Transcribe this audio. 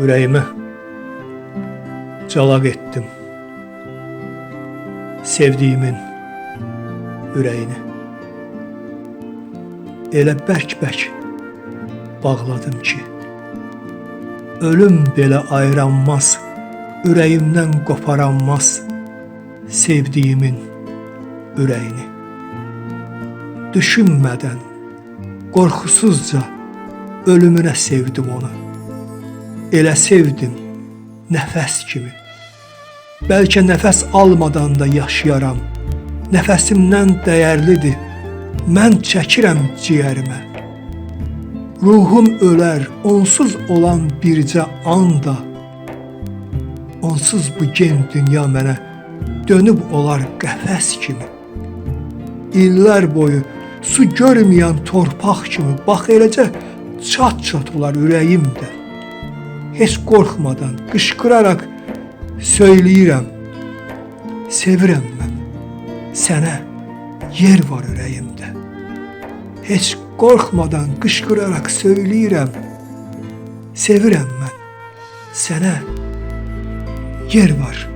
Ürəyimə calaq etdim sevdiyimin ürəyini. Elə bərk-bərk bağladım ki, ölüm belə ayıranmaz, ürəyimdən qoparanmaz sevdiyimin ürəyini. Düşünmədən, qorxusuzca ölümünə sevdim onu. Elə sevdim nəfəs kimi. Bəlkə nəfəs almadan da yaşayaram. Nəfəsimdən dəyərlidir. Mən çəkirəm ciyərimə. Ruhum ölər, onsuz olan bircə anda. Onsuz bu gen dünya mənə dönüb olar qəfəs kimi. İllər boyu su görməyən torpaq kimi bax eləcə çat-çat olar ürəyimdə. Heç qorxmadan, qışqıraraq söyləyirəm. Sevirəm mən. Sənə yer var ürəyimdə. Heç qorxmadan qışqıraraq söyləyirəm. Sevirəm mən. Sənə yer var.